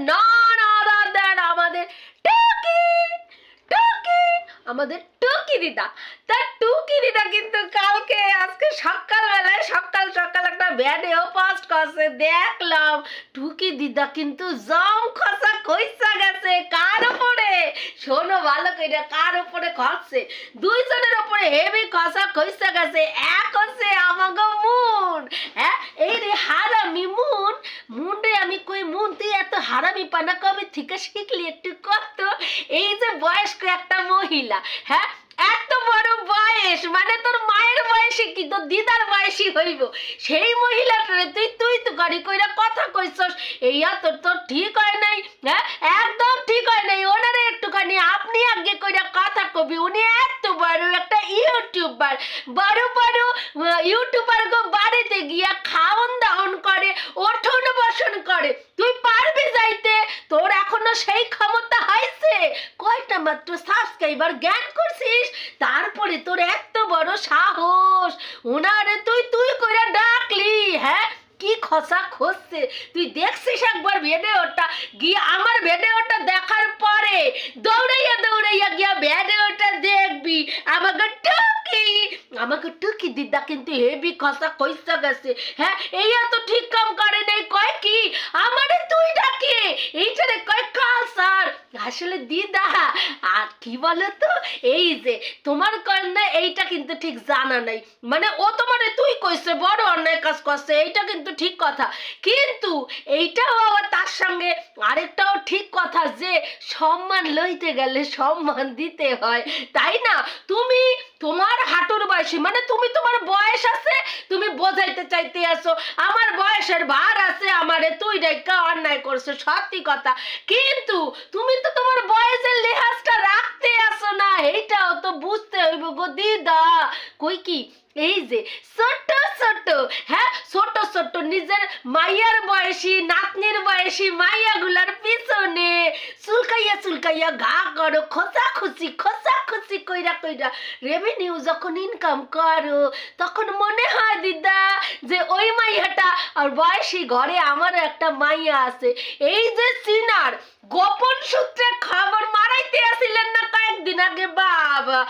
নন আদার দেন আমাদের টুকি টুকি আমাদের দিদা তার টুকি দিদা কিন্তু কালকে, আজকে সকালবেলায় সকাল সকাল একটা ভিডিও পোস্ট করছে। দেখলাম টুকি দিদা কিন্তু জম খসা কইসা গেছে কার উপরে? শোনো ভালো করে কার উপরে খসছে? দুইজনের উপরে হেভি খসা কইসা গেছে। এক হচ্ছে আমাগো মুন। হ্যাঁ এই রে হারামি মুন। মুন রে আমি কই মুন? তুই এত হারামি পানা কবে থেকে শিখলি একটু কত এই যে বয়স্ক একটা মহিলা হ্যাঁ এত বড় বয়স মানে তোর মায়ের বয়সে কি? তোর দিদার বয়সী হইব। সেই মহিলাটারে তুই তুই তো গাড়ি কইরা কথা কইছস। এইয়া তোর তোর ঠিক হয় নাই হ্যাঁ? একদম ঠিক হয় নাই। ওনারে একটুখানি আপনি আগে কইরা কথা কবি। উনি এত বড় একটা ইউটিউবার। বড় বড় ইউটিউবার গো বাড়িতে গিয়া খাওন দাওন করে, ওঠন বসন করে। তুই পারবি যাইতে? তোর এখনও সেই ক্ষমতা হয়েছে কয়টা মাত্র সাবস্ক্রাইবার জ্ঞান করছিস? তারপরে তোর এত বড় সাহস। ওনারে তুই তুই করে ডাকলি হ্যাঁ? কি খসা খসছে? তুই দেখছিস একবার ভিডিওটা? গিয়ে আমার ভিডিওটা দেখার পরে দৌড়াইয়া দৌড়াইয়া গিয়া ভিডিওটা দেখবি। আমাকে টুকি আমাকে টুকি দিদা, কিন্তু হেভি খসা কইসা গেছে। হ্যাঁ এই এত ঠিক কাম করে নাই। কয় কি? আমারে তুই ডাকে। এইটারে কয় কাল স্যার আসলে দিদা, আর কি বলো তো এই যে, তোমার কন্যা এইটা কিন্তু ঠিক জানা নাই। মানে ও তোমারে তুই কইছে, বড় অন্যায় কাজ করছে, এইটা কিন্তু ঠিক কথা। কিন্তু এইটাও আবার তার সঙ্গে আরেকটাও ঠিক কথা যে সম্মান লইতে গেলে সম্মান দিতে হয়, তাই না? তুমি তোমার হাঁটুর বয়সী মানে তুমি তোমার বয়স আছে, তুমি বোঝাইতে চাইতে আসো আমার বয়সের ভার আছে, আমারে তুই ডাইকা অন্যায় করছ, সত্যি কথা। কিন্তু তুমি তো তোমার বয়সের লেহাজটা রাখতে আসো না, এইটাও তো বুঝতে হইব গো দিদা। কই কি? এই যে ছোট ছোট হ্যাঁ? ছোট ছোট নিজের মাইয়ার বয়সী, নাতনির বয়সী মাইয়াগুলার পিছনে চুলকাইয়া চুলকাইয়া গা করো খোসা খুশি খোসা খুশি কইরা কইরা রেভিনিউ যখন ইনকাম করো, তখন মনে হয় দিদা যে ওই মাইয়াটা আর বয়সী ঘরে আমারও একটা মাইয়া আছে। এই যে সিনার, গোপন সূত্রে খবর মারাইতে আসিলেন না কয়েকদিন আগে, বাবা।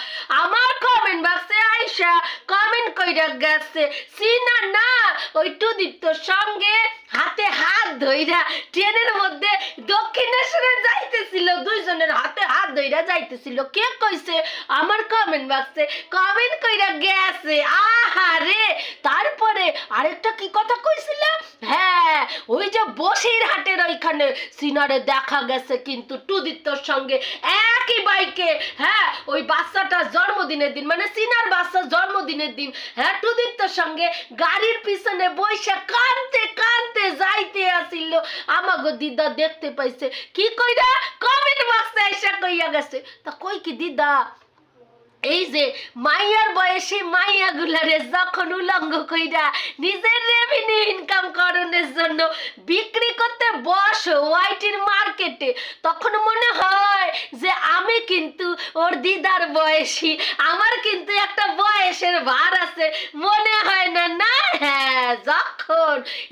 আমার কমেন্ট বক্সে আইসা কমেন্ট কইরা গেছে সিনা না ওই টুদীপ্তর সঙ্গে হাতে হাত ধইরা ট্রেনের মধ্যে দক্ষিণেশ্বরে যাইতেছিল, দুইজনের হাতে হাত ধইরা যাইতেছিল। কে কইছে? আমার কমেন্ট বক্সে কমেন্ট কইরা গেছে। আহারে তারপরে আরেকটা কি কথা কইছিল? হ্যাঁ ওই যে বসির হাটের ওইখানে সিনারে দেখা গেছে কিন্তু টুদিত্তর সঙ্গে একই বাইকে হ্যাঁ ওই বাচ্চাটা জন্মদিনের দিন মানে সিনার বাচ্চার জন্মদিনের দিন হ্যাঁ তোর সঙ্গে গাড়ির পিছনে বৈশা কানতে কানতে যাইতে আসিল। আমাগো দিদা দেখতে পাইছে। কি কইরা? কমেন্ট বক্সে এসে কইয়া গেছে। তা কই কি দিদা? এই যে মাইয়ার বয়সী মাইয়া গুলারে যখন উলঙ্গ কইরা নিজের রেভিনিউ ইনকাম করণের জন্য বিক্রি করতে বস ওয়াইটির মার্কেটে তখন মনে হয় যে আমি কিন্তু ওর দিদার বয়সী, আমার কিন্তু একটা বয়সের ভার আছে। মনে হয় না? না হ্যাঁ যখন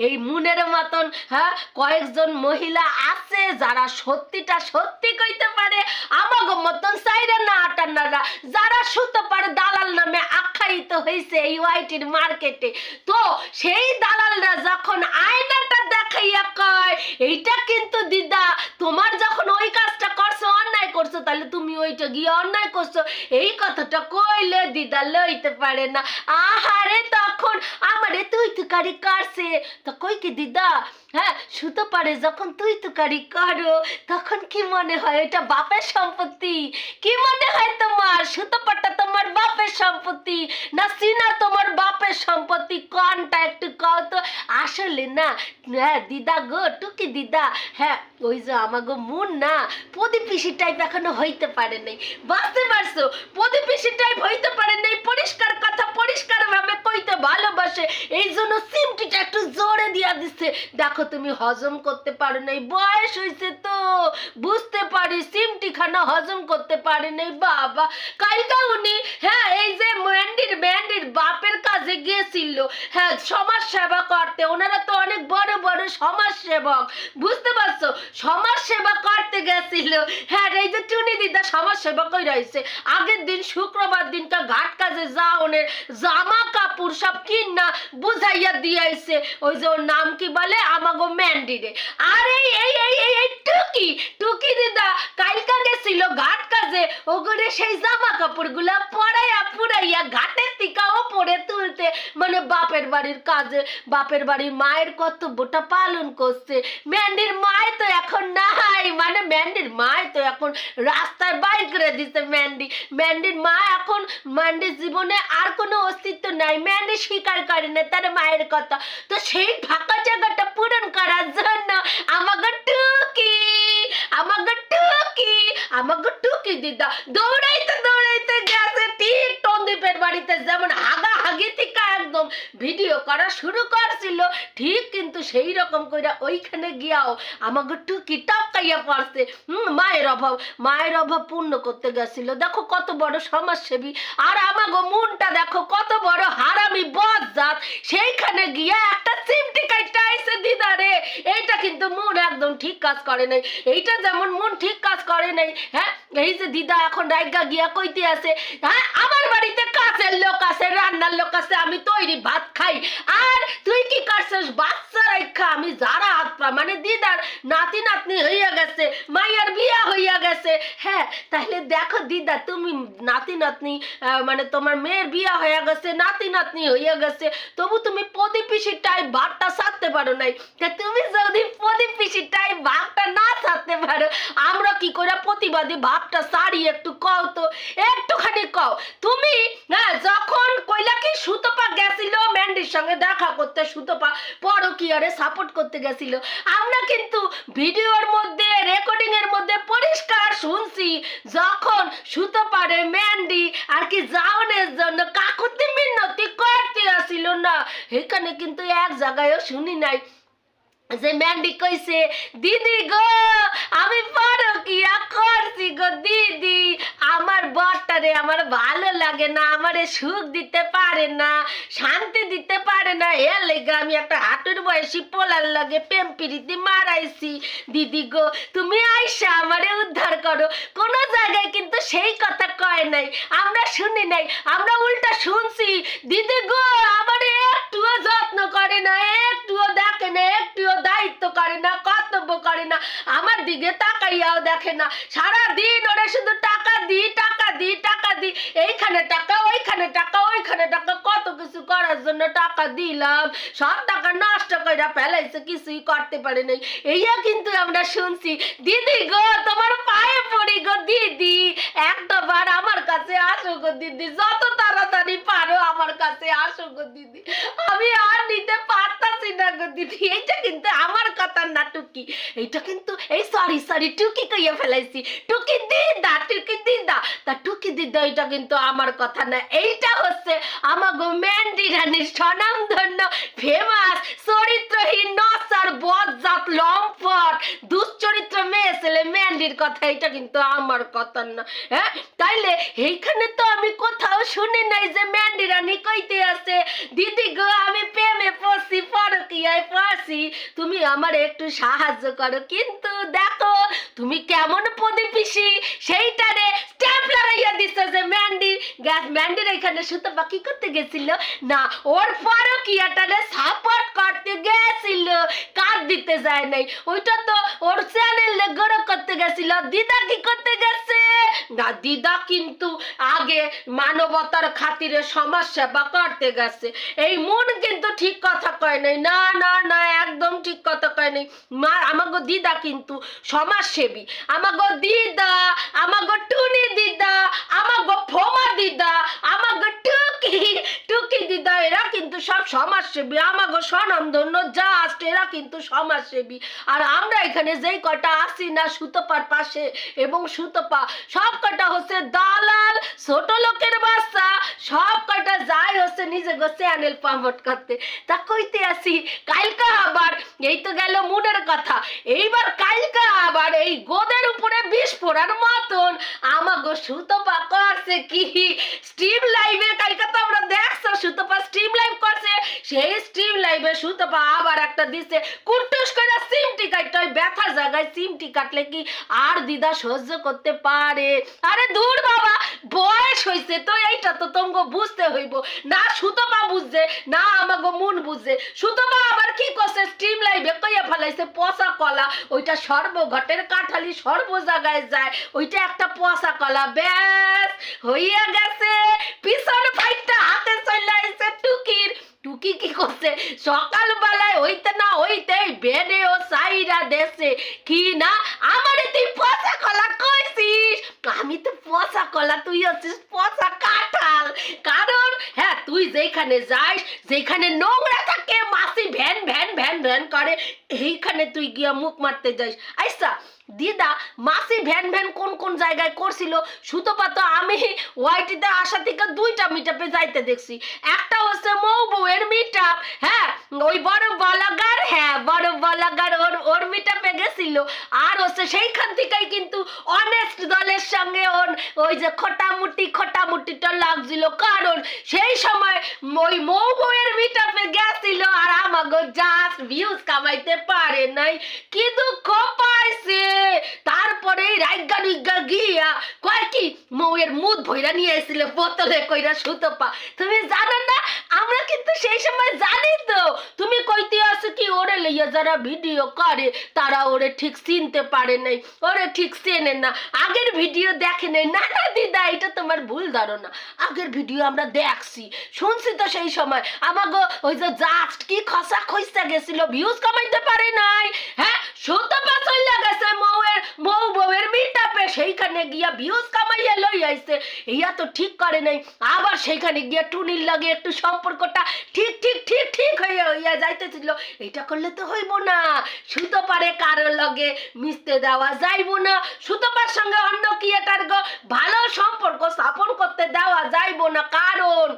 এই মুনের মতন হ্যাঁ? কয়েকজন মহিলা আছে যারা সত্যিটা সত্যি কইতে পারে। আমাগো মতন চাইরে না আটান্নারা, যারা সুতো পারে দালাল নামে আখ্যায়িত হয়েছে এই ওয়াইটির মার্কেটে। তো সেই দালালরা যখন আয়নাটা দেখাইয়া কয়, এইটা কিন্তু দিদা, তোমার যখন ওই কাজটা করছ, অন্যায় করছ, তাহলে তুমি ওইটা গিয়ে অন্যায় করছ। এই কথাটা কইলে দিদা লইতে পারে না। আহারে, তখন আমারে তুই তুকারি কাটছে তো কই কি দিদা? হ্যাঁ সুতো পারে যখন তুই তুকারি করো, তখন কি মনে হয় এটা বাপের সম্পত্তি? কি মনে হয় তোমার? সুতো পাটা তোমার বাপের সম্পত্তি? না সিনা তোমার বাপের সম্পত্তি? কোনটা একটু কও তো। আসলে না হ্যাঁ দিদা গো, টুকি দিদা। হ্যাঁ ওই যে আমাগো মন না প্রদীপিসি টাইপ এখনও হইতে পারে নাই। বুঝতে পারছ? প্রদীপিসি টাইপ হইতে পারে নাই, পরিষ্কার কথা পরিষ্কার ভাবে কইতে ভালোবাসে। এই জন্য সিমটিটা একটু জোরে দিয়া দিচ্ছে। দেখো তুমি হজম করতে পারো নাই, বয়স হয়েছে তো। বুঝতে পারি সিমটি খানা হজম করতে পারে নাই, বাবা। কালকা উনি হ্যাঁ এই যে ম্যান্ডির ম্যান্ডির বাপের কাজে গিয়েছিল। হ্যাঁ সমাজ সেবা করতে, ওনারা তো অনেক বড় বড় সমাজ সেবক বুঝতে পারছ? সমাজ সেবা করতে গেছিল। হ্যাঁ এই যে টুনি দিদা সমাজ সেবা কই রয়েছে? আগের দিন শুক্রবার দিনটা ঘাট কাজে যাওনের জামা কাপড় সব কিনা বুঝাইয়া দিয়েছে। ওই যে ওর নাম কি বলে? আমাগো ম্যান্ডিরে আর এই এই এই এই টুকি টুকি দিদা কালকা গেছিল ঘাট কাজে। ওগরে সেই জামা কাপড়গুলা পরাইয়া পুরাইয়া ঘাটের টিকাও পরে তুলতে। মানে বাপের বাড়ির কাজে। বাপের বাড়ির মায়ের কর্তব্যটা পালন করছে। ম্যান্ডির মায় তো এখন নাই। মানে ম্যান্ডির মায় তো এখন রাস্তায় বাইর করে দিছে ম্যান্ডি। ম্যান্ডির মা এখন ম্যান্ডির জীবনে আর কোনো অস্তিত্ব নাই। ম্যান্ডি স্বীকার করে না, তার মায়ের কথা। তো সেই ফাঁকা জায়গাটা পূরণ করার জন্য আমাকে টুকি আমাকে টুকি আমাকে টুকি দিদা। দৌড়াইতে দৌড়াইতে গেছে ঠিক টন্দীপের বাড়িতে। যেমন হাগা হাগি থেকে একদম ভিডিও করা শুরু করছিল। ঠিক কিন্তু সেই রকম কইরা ওইখানে গিয়াও আমাকে টুকি টপকাইয়া পড়ছে। হুম, মায়ের অভাব মায়ের অভাব পূর্ণ করতে গেছিল। দেখো কত বড় সমাজসেবী। আর আমাগো মনটা দেখো কত বড় হারামি বজ্জাত সেইখানে গিয়া একটা চিমটি কাইটা আইছে দিদারে। এইটা কিন্তু মন একদম ঠিক কাজ করে নাই। এইটা যেমন মন ঠিক কাজ করে নাই হ্যাঁ? এই যে দিদা এখন রাইগা গিয়া কইতে আছে হ্যাঁ? আমার বাড়িতে কাছের লোক আছে, রান্নার লোক আছে, আমি তৈরি ভাত খাই। আর তুই কি করছিস? বাচ্চা রাইখা, আমি যারা হাত পা মানে দিদার নাতি নাতনি হইয়া গেছে, মাইয়ার বিয়া হইয়া গেছে। হ্যাঁ তাহলে দেখো দিদা, তুমি নাতি নাতনি মানে তোমার মেয়ের বিয়া হইয়া গেছে, নাতি নাতনি হইয়া গেছে, তবু তুমি প্রতিপিসির টাই ভাতটা সারতে পারো নাই। তা তুমি যদি প্রতিপিসির টাই ভাতটা না সারতে পারো, আমরা কি করে প্রতিবাদী ভাবটা সারি একটু কও তো? একটুখানি কও। তুমি হ্যাঁ যখন কইলা কি সুতপা গেছিল ম্যান্ডির সঙ্গে দেখা করতে সুতপা পরকিয়ারে সাপোর্ট করতে গেছিল। আমরা কিন্তু ভিডিওর মধ্যে রেকর্ডিং এর মধ্যে পরিষ্কার শুনছি, যখন সুতপারে ম্যান্ডি আর কি যাওনের জন্য কাকুতি মিনতি করতে আসিল না। এখানে কিন্তু এক জায়গায়ও শুনি নাই যে ম্যান্ডি কইছে, দিদি গো, আমি পরকিয়া করছি গো, দিদি। আমার বরটারে আমার ভালো লাগে না, আমারে সুখ দিতে পারে না, শান্তি দিতে পারে না। এ লেগে আমি একটা হাঁটুর বয়সী পোলার লাগে প্রেম প্রীতি মারাইছি। দিদি গো, তুমি আইসা আমারে উদ্ধার করো। কোনো জায়গায় কিন্তু সেই কথা কয় নাই। আমরা শুনি নাই, আমরা উল্টা শুনছি। দিদি গো, আমারে একটুও যত্ন করে না, একটুও দেখে না, একটুও দায়িত্ব করে না, কর্তব্য করে না। আমার দিকে তাকাইয়াও দেখে না। সারা দিন ওরা শুধু টাকা দি টাকা দি, টাকা দি, এইখানে টাকা, ওইখানে টাকা ওইখানে টাকা, কত কিছু করার জন্য টাকা দিলাম। সব টাকা নষ্ট করে ফেলাইছে, কিছুই করতে পারে নাই। এইয়া কিন্তু আমরা শুনছি, দিদি গো, তোমার পায়ে পড়ি গো, দিদি। একটা আমার কাছে আসো গো, দিদি। যত তাড়াতাড়ি পারো আমার কাছে আসো গো, দিদি। আমি আর নিতে পারতাছি না গো আমার কথা না এইটা এটা কিন্তু আমার কথা না। এইটা হচ্ছে আমাগো ম্যান্ডি রানীর স্বনামধন্য ফেমাস চরিত্রহীন বজ্জাত, লম্পট, দুশ্চরিত্র মেয়ে, ছেলে ম্যান্ডির কথা এটা কিন্তু আমার কথা না। হ্যাঁ? তাইলে এইখানে তো আমি কোথাও শুনি নাই যে ম্যান্ডি রানী কইতে আছে দিদি গো, আমি প্রেমে পড়ছি পরকিয়ায় পড়ছি তুমি আমার একটু সাহায্য করো। কিন্তু দেখো তুমি কেমন প্রতিপিসি সেইটারে দিদা কিন্তু আগে মানবতার খাতিরে সমাজ সেবা করতে গেছে। এই মন কিন্তু ঠিক কথা কয় নাই। না না না, একদম ঠিক কথা কয় নাই। মা, আমাগো দিদা কিন্তু সমাজসেবী। আমাগো দিদা, আমাগো টুনি দিদা আমাগো ফোমা দিদা আমাগো টুকি টুকি দিদা, এরা কিন্তু সব সমাজসেবী। আমাগো স্বনামধন্য জাস্ট এরা কিন্তু সমাজসেবী। আর আমরা এখানে যেই কটা আসি না, সুতপার পাশে এবং সুতপা, সব কটা হচ্ছে দালাল, ছোট লোকের বাচ্চা, সব কটা যাই হচ্ছে নিজে গো চ্যানেল প্রমোট করতে। তা কইতে আসি, কালকা আবার, এই তো গেল মুডের কথা, এইবার কালকা আবার এই গোদের উপরে বিষ ফোড়ার মতন আমাগো সুতপা করছে কি? স্ট্রিম কালকে তো আমরা দেখছ, সুতপা স্ট্রিম লাইভ করছে। সেই স্ট্রিম লাইভে সুতপা আবার একটা দিছে করে সিমটি কাটতে ওই জায়গায় সিমটি কাটলে কি আর দিদা সহ্য করতে পারে? আরে দূর বাবা, বয়স হয়েছে তো, এইটা তো বুঝতে হইব। না সুতপা বুঝছে, না আমাগো মন বুঝছে। সুতপা আবার কি করছে? স্ট্রিম লাইভে কইয়া ফেলাইছে পচা কলা। ওইটা সর্বঘটের কাঠালি সর্ব জায়গায় যায়। ওইটা একটা পচা কলা, ব্যাস। হইয়া গেছে। পিছন ফাইটটা হাতে চলে আইছে টুকির। টুকি কি করছে? সকালবেলায় হইতে না হইতেই বেডে ও সাইরা দেশে কি না? আমারে তুই পচা কলা কইছিস? আমি তো পচা কলা, তুই হচ্ছিস পচা কাঁঠাল। কারণ হ্যাঁ তুই যেখানে যাস যেখানে নোংরা থাকে মাসি ভ্যান ভ্যান ভ্যান ভ্যান করে, এইখানে তুই গিয়া মুখ মারতে যাস। আইসা দিদা, মাসি ভ্যান ভ্যান কোন কোন জায়গায় করছিল? সুতোপাত আমি ওয়াইটিতে আসা থেকে দুইটা মিটাপে যাইতে দেখছি। একটা হচ্ছে মৌ বউয়ের মিটাপ হ্যাঁ? ওই বড় বলাগার হ্যাঁ বড় গেছিল আর হচ্ছে সেইখান থেকেই কিন্তু অনেস্ট দলের সঙ্গে ওর ওই যে খোটামুটি, খোটামুটিটা লাগছিল। কারণ সেই সময় ওই মৌ বউয়ের মিটাপে গেছিল আর আমাগো জাস্ট ভিউজ কামাইতে পারে নাই। কি দুঃখ পাইছে! তারপরে রাইগা নুইগা গিয়া কয় কি, মৌয়ের মুদ ভইরা নিয়ে এসেছিল বোতলে কইরা সুতপা তুমি জানো না, আমরা কিন্তু সেই সময় জানি তো। তুমি কইতে আছো কি, ওরে লইয়া যারা ভিডিও করে, তারা ওরে ঠিক চিনতে পারে নাই। ওরে ঠিক চেনে না। আগের ভিডিও দেখে নেই। না না, দিদা, এটা তোমার ভুল ধারণা। আগের ভিডিও আমরা দেখছি। শুনছি তো সেই সময়। আমাকে ওই যে জাস্ট কি খসা খইসা গেছিল ভিউজ কমাইতে পারে নাই। হ্যাঁ সুতপা চলে গেছে মৌয়ের মৌ বউয়ের মিটাপে সেইখানে গিয়া ভিউজ কামাইয়া লই আইছে, ইয়া তো ঠিক করে নাই। আবার সেইখানে গিয়া টুনির লাগে একটু সম্পর্কটা ঠিক ঠিক ঠিক ঠিক হইয়া হইয়া যাইতেছিল। এটা করলে তো হইব না। সুতো পারে কারও লগে মিশতে দেওয়া যাইব না। সুতোপার সঙ্গে অন্য কি এটার গো ভালো সম্পর্ক স্থাপন করতে দেওয়া যাইব না। কারণ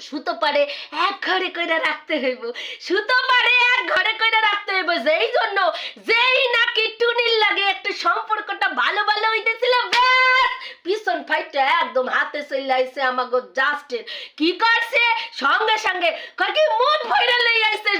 সুতো পারে এক ঘরে কইরা রাখতে হইব। সুতো পারে এক ঘরে কইরা রাখতে হইব। যেই জন্য, যেই নাকি টুনির লাগে একটু সম্পর্কটা ভালো ভালো হইতেছিল, ব্যাস! পিছন ফাইটটা একদম হাতে চলে আইছে আমাগো জাস্টের কি করছে? সঙ্গে সঙ্গে কয় কি মুদ ভইরা লই আইছে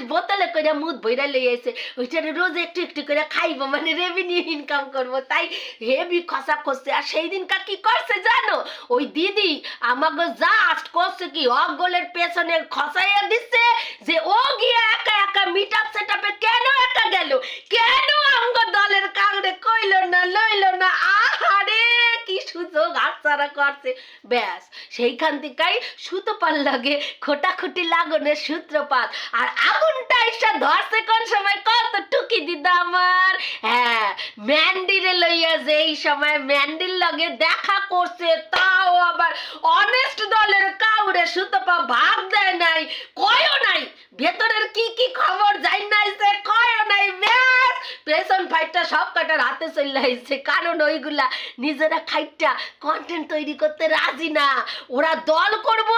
কইরা মুদ ভইরা লই আইছে। ওইটারে রোজ একটু একটু করে খাইব মানে রেভিনিউ ইনকাম করব। তাই হেভি খসা খসছে। আর সেই দিনকা কি করছে জানো? ওই দিদি আমাকে জাস্ট করছে কি, অগলের পেছনে খসাইয়া দিচ্ছে যে ও গিয়ে একা একা মিট আপ সেট আপে কেন একা গেল? কেন আঙ্গ দলের কাউরে কইল না, লইল না? আহারে, কি সুযোগ হাতছাড়া করছে। ব্যাস, সেইখান থেকেই সুতোপাল লাগে খোটাখুটি লাগনের সূত্রপাত। আর আগুনটা এসে ধরছে কোন সময়? কত টুকি দিদা আমার? হ্যাঁ ম্যান্ডিরে লইয়া যেই সময় ম্যান্ডির লগে দেখা করছে, তাও আবার অনেস্ট দলের কাউরে সুতপা ভাব দেয় নাই, কয়ও নাই ভেতরের কি কি খবর যাই নাই সে কয়ও নাই ব্যাস পেছন ফাইটটা সব হাতে চলে আইছে কারণ ওইগুলা নিজেরা খাইটা কন্টেন্ট তৈরি করতে রাজি না। ওরা দল করব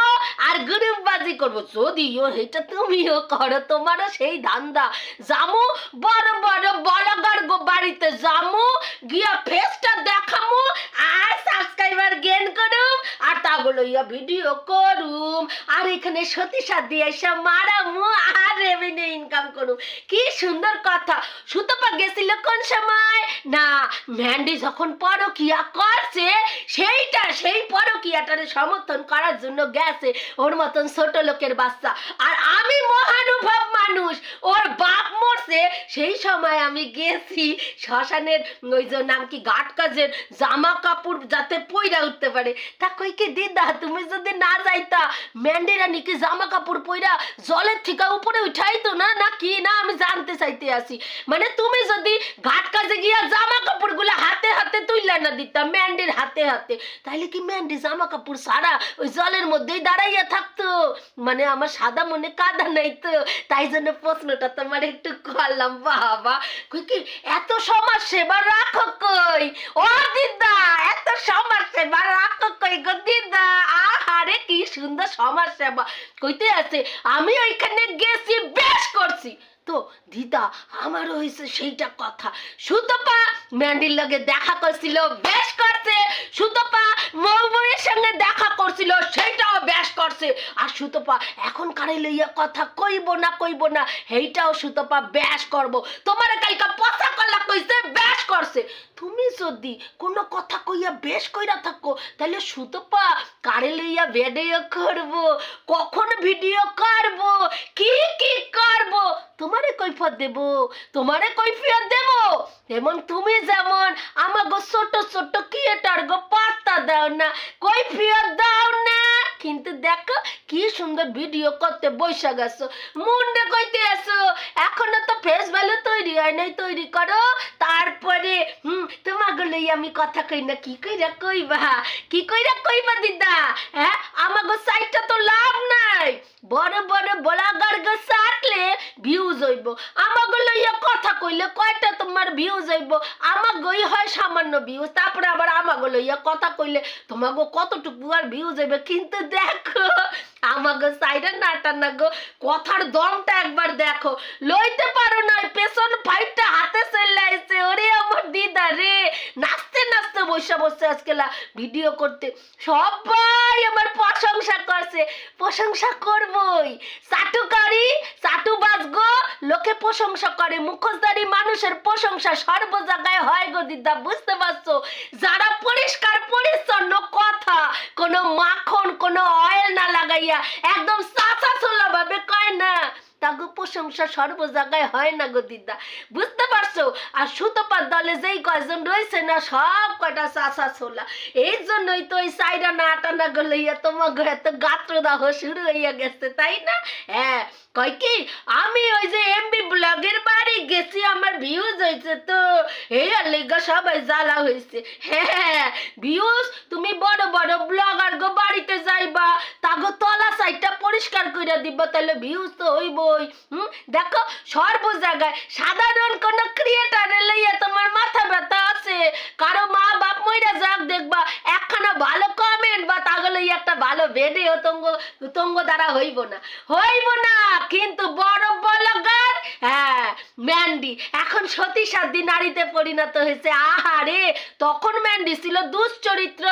আর গ্রুপবাজি করব। যদিও এটা তুমিও করো, তোমারও সেই ধান্দা। জামু বড় বড় বলগার বাড়িতে জামু গিয়া ফেসটা দেখামু, আর সাবস্ক্রাইবার গেন করুম, আর তাগুলো ইয়া ভিডিও করুম। আর এখানে সতী সাথী এসে মারামু, আর রেভিনিউ ইনকাম করুম। কি সুন্দর কথা। সুতপা গেছিল কোন সময়? না ম্যান্ডি যখন পরকিয়া করছে, সেইটা সেই পরকিয়াটারে সমর্থন করার জন্য গেছে ওর মতন ছোট লোকের বাচ্চা। আর আমি মহানুভব মানুষ। ওর বাপ মরছে, সেই সময় আমি গেছি শ্মশানের, ওই যে নাম কি গাট কাজের জামা কাপড় যাতে পইরা উঠতে পারে। তা কই কি, দিদা, তুমি যদি না যাইতা ম্যান্ডেরা নাকি জামা কাপড় পইরা জলের থেকে উপরে উঠাইতো না না কি? না, আমি জানতে চাইতে আসি। মানে তুমি যদি ঘাট কাজে গিয়া জামা কাপড়গুলা হাতে হাতে তুইলা না দিতা, ম্যান্ডির হাতে হাতে, তাইলে কি ম্যান্ডি জামা কাপড় সারা ওই জলের মধ্যেই দাঁড়াইয়া থাকতো? মানে আমার সাদা মনে কাদা নাই তো তাই জন্য প্রশ্নটা তোমার একটু করলাম, বাবা। কি, এত সমাজ সেবা রাখো কই? ও দিদা, এত সমাজ সেবা রাখো কই গো দিদা? আহারে, কি সুন্দর সমাজ সেবা। কইতে আছে, আমি ওইখানে গেছি, বেশ করছি। তো দিদা, আমারও হয়েছে সেইটা কথা। সুতপা ম্যান্ডির লগে দেখা করছিল, বেশ করছে। সুতপা মৌবইয়ের সঙ্গে দেখা করছিল, সেইটাও বেশ করছে। আর সুতপা, এখন কারে লইয়া কথা কইব না কইব না, সেইটাও সুতপা বেশ করব। তোমার কালকা পচা কল্লা কইছে, বেশ করছে। তুমি যদি কোনো কথা কইয়া বেশ কইরা থাকো, তাহলে সুতপা কারে লইয়া ভিডিও করব। কখন ভিডিও করব? কি কি করব? তোমারে কৈফত দেব, তোমারে কৈফিয়ত দেব। এমন তুমি যেমন আমাগো ছোট ছোট ক্রিয়েটার গো পাত্তা দাও না, কৈফিয়ত দাও না। কিন্তু দেখো কি সুন্দর ভিডিও করতে বৈশা গেছো মুন্ডে কইতে আসো, এখনও তো ফেস ভ্যালু তৈরি হয় নাই, তৈরি করো। তারপরে, হুম, তোমাকে লই আমি কথা কই না, কি কইরা কইবা? কি কইরা কইবা দিদা? হ্যাঁ আমাগো সাইটটা তো লাভ নাই। বড় বড় বলাগার গো সাটলে ভিউজ হইব। আমাগো লইয়া কথা কইলে কয়টা তোমার ভিউজ হইব? আমাগোই হয় সামান্য ভিউজ তারপরে আবার আমাগো লইয়া কথা কইলে তোমাগো কতটুকু আর ভিউজ হইবে? কিন্তু দেখো আমাকে সাইডে নাটা না গো কথার দমটা একবার দেখো। লইতে পারো না পেছন ফাইটটা হাতে চলে আইছে। ওরে আমার দিদা রে, নাচতে নাচতে বসে বসে আজকে ভিডিও করতে। সবাই আমার প্রশংসা করছে প্রশংসা করবই। চাটু করি চাটু বাজগো লোকে প্রশংসা করে, মুখোশধারী মানুষের প্রশংসা সর্ব জায়গায় হয় গো দিদা, বুঝতে পারছ? যারা পরিষ্কার পরিচ্ছন্ন কথা, কোনো মাখন, কোনো অয়েল না লাগাইয়া, একদম চাচা ছোলা ভাবে কয় না? তাগো প্রশংসা সর্ব জায়গায় হয় না গো দিদা। বুঝতে পারছ? আর সুতপার দলে যেই কয়জন রয়েছে না, সব কয়টা চাষা ছোলা। এই জন্যই তো ওই সাইডা না টানা গলাইয়া তোমার এত গাত্র দাহ শুরু হইয়া গেছে, তাই না? হ্যাঁ কয় কি? আমি ওই যে এমবি ব্লগের বাড়ি গেছি, আমার ভিউজ হয়েছে তো। এই লেগা সবাই জ্বালা হয়েছে হ্যাঁ ভিউজ তুমি বড় বড় ব্লগার গো, বাড়িতে সাইডটা পরিষ্কার করে দিব তাহলে ভিউজ তো হইবই। হুম দেখো সর্ব জায়গায় সাধারণ কোন ক্রিয়েটারে লইয়া তোমার মাথা ব্যথা আছে। কারও মা বাপ মইরা যাক দেখবা একখানা ভালো কমেন্ট বা তাগো লইয়া একটা ভালো ভিডিও তঙ্গ তঙ্গ দ্বারা হইব না। হইব না, কিন্তু বড় ব্লগার হ্যাঁ ম্যান্ডি এখন সতী সাধ্যী নারীতে পরিণত হয়েছে। আহারে, তখন ম্যান্ডি ছিল দুশ্চরিত্র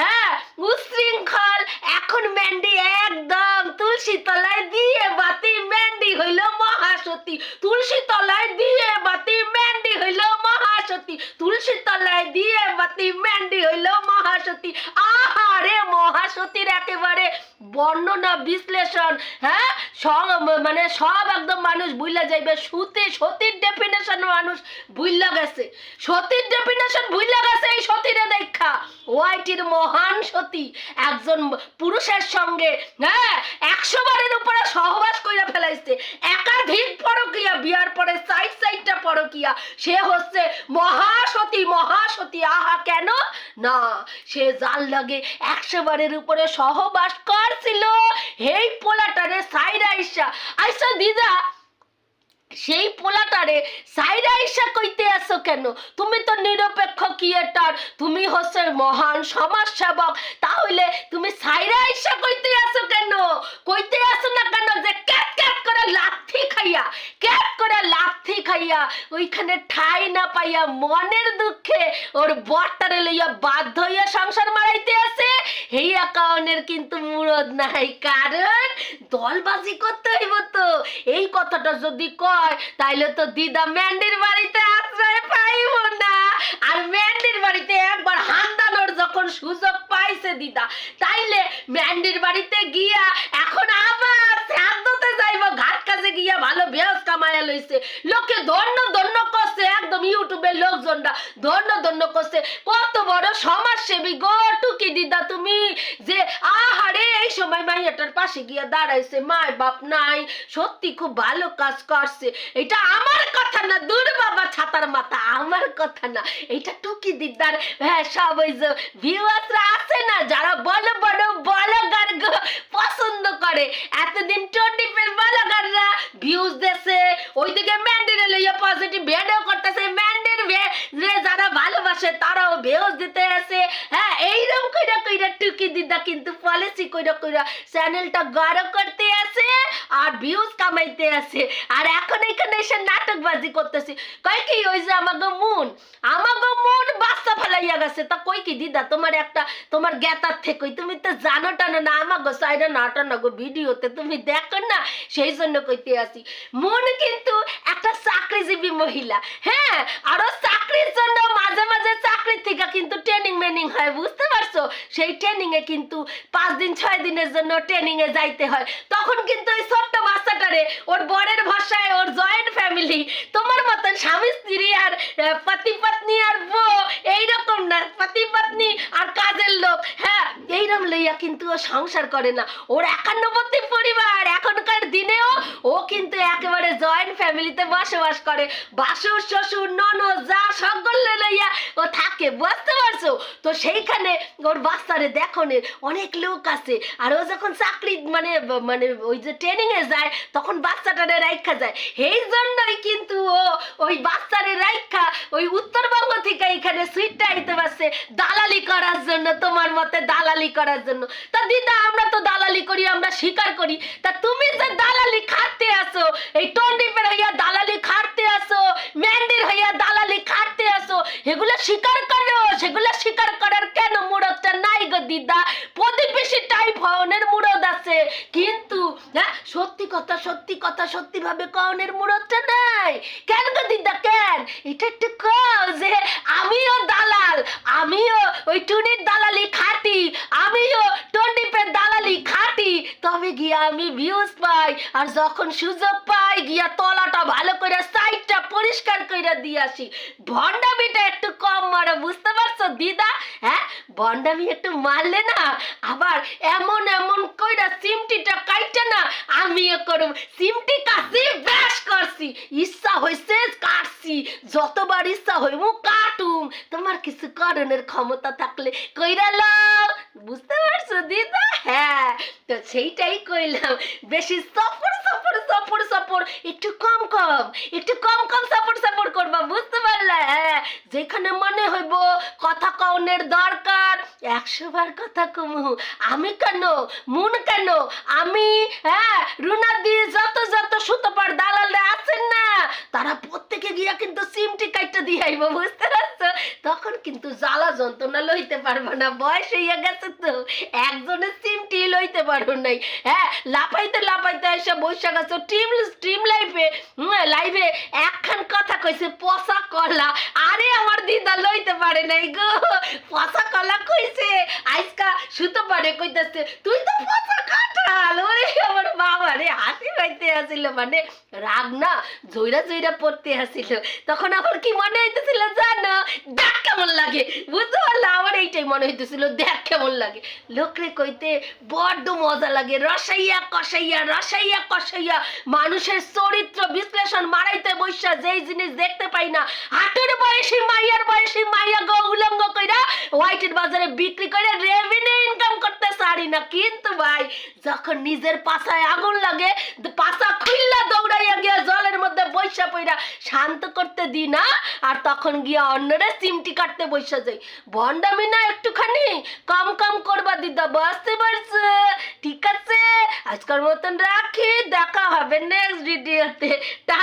হ্যাঁ উশৃঙ্খল। এখন ম্যান্ডি একদম তুলসী তলায় দিয়ে বাতি ম্যান্ডি হইল মহাসতী, তুলসী তলায় দিয়ে বাতি ম্যান্ডি হইল মহাসতী, তুলসী তলায় দিয়ে বাতি ম্যান্ডি হইল মহাসতী। আহারে মহাসতীর একেবারে বর্ণনা, বিশ্লেষণ হ্যাঁ? সব মানে সব একদম মানুষ বুইলা যাইবে। সুতি, সতীর ডেফিনেশন মানুষ বুইলা গেছে। সতীর ডেফিনেশন বুইলা গেছে এই সতীরে দেখা। ওয়াইটির মহান সতী, একজন পুরুষের সঙ্গে হ্যাঁ? একশো বারের উপরে সহবাস কইরা ফেলাইছে। একাধিক পরকিয়া, বিয়ার পরে সাইড সাইডটা পরকিয়া। সে হচ্ছে মহাসতী মহাসতী। আহা, কেন? না, সে জাল লাগে একশো বারের উপরে সহবাস করছিল। হেই পোলাটারে সাইড আইসা আইসা দিদা, সেই পোলাটারে সাইরা ইসা কইতে আসো কেন? তুমি তো নিরপেক্ষ ক্রিয়েটার, তুমি হচ্ছে মহান সমাজ সেবক তাহলে তুমি সাইরা ইসা কইতে আসো কেন? কইতে আসো না কেন যে ক্যাট ক্যাট করে লাথি খাইয়া ক্যাট করে লাথি খাইয়া ওইখানে ঠাই না পাইয়া মনের দুঃখে ওর বরটারে লইয়া বাধ্য হইয়া সংসার মারাইতে আছে? এই অ্যাকাউন্টের কিন্তু মুরদ নাই, কারণ দলবাজি করতে হইব তো। এই কথাটা যদি কয়, তাইলে তো দিদা ম্যান্ডির বাড়িতে আশ্রয় পাইব না। আর ম্যান্ডির বাড়িতে একবার হান্দানোর যখন সুযোগ পাইছে দিদা, তাইলে ম্যান্ডির বাড়িতে গিয়া এখন আবার শ্রাদ্ধতে যাইব, ঘাট কাজে গিয়া ভালো বেহস কামায়া লইছে। লোকে ধন্য ধন্য করছে, একদম ইউটিউবের লোকজনরা ধন্য ধন্য করছে। কত বড় সমাজসেবী গো টুকি দিদা তুমি? যে আহারে, এই সময় মাইয়াটার পাশে গিয়া দাঁড়াইছে মায় বাপ নাই, সত্যি খুব ভালো কাজ করছে। এটা আমার কথা না, দূর বাবা ছাতার মাথা, আমার কথা না। এটা টুকি দিদার? হ্যাঁ সব ওই যে ভিউয়ার্সরা আছে না, যারা বড় বড় বলগার পছন্দ করে। এতদিন টোটিপের বলগাররা ভিউজ দেশে ওইদিকে ম্যান্ডের লইয়া পজিটিভ ভিডিও করতেছে। ম্যান্ডের যারা ভালোবাসে, তারাও ভিউজ দিতে আছে হ্যাঁ এইরকম কইরা কইরা টুকি দিদা কিন্তু পলিসি কইরা কইরা চ্যানেলটা গাঢ় করতে আছে আর ভিউজ কামাইতে আছে। আর এখন এখানে এসে নাটকবাজি করতেছি। কি ওই যে আমাগো মন? আমাগো মন বাচ্চা ফেলাইয়া গেছে। তা কই কি দিদা, তোমার একটা, তোমার জ্ঞাতার থেকে, তুমি তো জানো টানো না, আমাগো গো ভিডিওতে তুমি দেখো না, সেই জন্য কইতে আসি মন কিন্তু একটা চাকরিজীবী মহিলা হ্যাঁ? আরও চাকরির জন্য মাঝে মাঝে চাকরি থেকে কিন্তু ট্রেনিং মেনিং হয়, বুঝতে পারছ? সেই ট্রেনিং এ কিন্তু পাঁচ দিন, ছয় দিনের জন্য ট্রেনিং এ যাইতে হয়। তখন কিন্তু ওই ছোট্ট বাচ্চাটারে ওর বরের ভাষায় ওর জয়েন্ট ফ্যামিলি তোমার মতন স্বামী, স্ত্রী আর পতি, পত্নী আর বউ, এইরকম না। পতি, পত্নী আর কাজের লোক হ্যাঁ এইরকম লইয়া কিন্তু ও সংসার করে না। ওর একান্নবর্তী পরিবার, এখনকার দিনেও ও কিন্তু একেবারে জয়েন্ট ফ্যামিলিতে বসবাস করে। বাসুর, শ্বশুর, ননদ, যা সকলে লইয়া ও থাকে, বুঝতে পারছ? তো সেইখানে ওর বাচ্চারে দেখো অনেক লোক আছে। আর ও যখন চাকরি মানে মানে ওই যে ট্রেনিং এ যায়, তখন বাচ্চাটারে রাইখা যায়। এই জন্যই কিন্তু ও ওই বাচ্চারে রাইখা ওই উত্তরবঙ্গ থেকে এখানে সুইটটা আইতে পারছে দালালি করার জন্য, তোমার মতে দালালি করার জন্য। তা দিদা, আমরা তো দালালি করি, আমরা স্বীকার করি। তা তুমি যে দালালি খাটতে আসো এই টন্ডিপের হইয়া দালালি খাটতে আসো ম্যান্ডির হইয়া দালালি খাটতে আসো এগুলো স্বীকার করো সেগুলো স্বীকার করার কেন মুরতটা নাই গো দিদা। প্রতিবেশী টাইপ হওয়ানের মুরদ আছে। কিন্তু হ্যাঁ সত্যি কথা সত্যি কথা সত্যি ভাবে কওনের মুরদটা নাই। কেন গো দিদা, কেন? এটা একটু কও যে আমিও দালাল, আমিও ওই টুনির দালালি খাটি, আমিও টন্ডিপের দালালি খাটি। তবে গিয়া আমি ভিউজ পাই, আর যখন সুযোগ পাই, গিয়া তলাটা ভালো করে সাইডটা পরিষ্কার করে দিয়ে আসি। ভন্ডামিটা একটু কম মারো, বুঝতে পারছ দিদা? হ্যাঁ? ভন্ডামি একটু মারলে না আবার এমন এমন কইরা সিমটিটা কাইটা না আমিও করব সিমটি কাছি ব্যাস করছি। ইচ্ছা হইছে কাটছি। যতবার ইচ্ছা হইমু কাটুম। তোমার কিছু করণের ক্ষমতা থাকলে কইরা লও। বুঝতে পারছ দিদা? হ্যাঁ তো সেইটাই কইলাম। বেশি সফর সফর সফর সফর। একটু কম কম। একটু কম কম সফর সাপোর্ট করবা বুঝতে পারলে? হ্যাঁ যেখানে মনে হইব কথা কওনের দরকার। একশো বার কথা কমু। আমি কেন? মুন কেন? আমি হ্যাঁ রুনা দিয়ে যত যত সুতোপার দালালরা আছেন না, তারা প্রত্যেকে গিয়া কিন্তু সিমটি কাইটা দিয়ে আইব, বুঝতে পারছ? তখন কিন্তু জ্বালা যন্ত্রণা লইতে পারব না, বয়স হইয়া গেছে তো। একজনের সিমটি লইতে পারব নাই হ্যাঁ লাফাইতে লাফাইতে এসে বৈশাখ আছো টিম স্ট্রিম লাইফে লাইভে। একখান কথা কইছে, পচা কলা। আরে আমার দিদা লইতে পারে নাই গো। পচা কলা কইছে আজকা সুতো পারে কইতাছে, তুই তো পচা কাঁঠাল। ওরে আমার বাবা রে, হাসি পাইতে আসিল মানে রাগ না জৈরা জৈরা পড়তে আসিল। তখন আমার কি মনে হইতেছিল জানো? দেখ কেমন লাগে, বুঝতে পারলে? এইটাই মনে হইতেছিল, দেখ কেমন লাগে। লোকরে কইতে বড্ড মজা লাগে। রসাইয়া কষাইয়া রসাইয়া কষাইয়া মানুষের চরিত্র বিশ্লেষণ মারাইতে বৈশা যেই জিনিস দেখতে পাই না। হাঁটুর বয়সী মাইয়ার বয়সী মাইয়া গো উলঙ্গ কইরা হোয়াইটের বাজারে বিক্রি করে রেভিনিউ ইনকাম করতে পারি না। কিন্তু ভাই, যখন নিজের পাছায় আগুন লাগে, পাছা খুইল্লা দৌড়াইয়া গিয়া জলের মধ্যে বৈশা পইরা শান্ত করতে দি না, আর তখন গিয়া অন্যরে চিমটি কাটতে বৈশা যাই। ভন্ডামি না একটুখানি কম কম করবা দিদা বুঝতে পারছ ঠিক আছে? আজকের মতন রাখি, দেখা হবে নেক্সট ভিডিওতে টা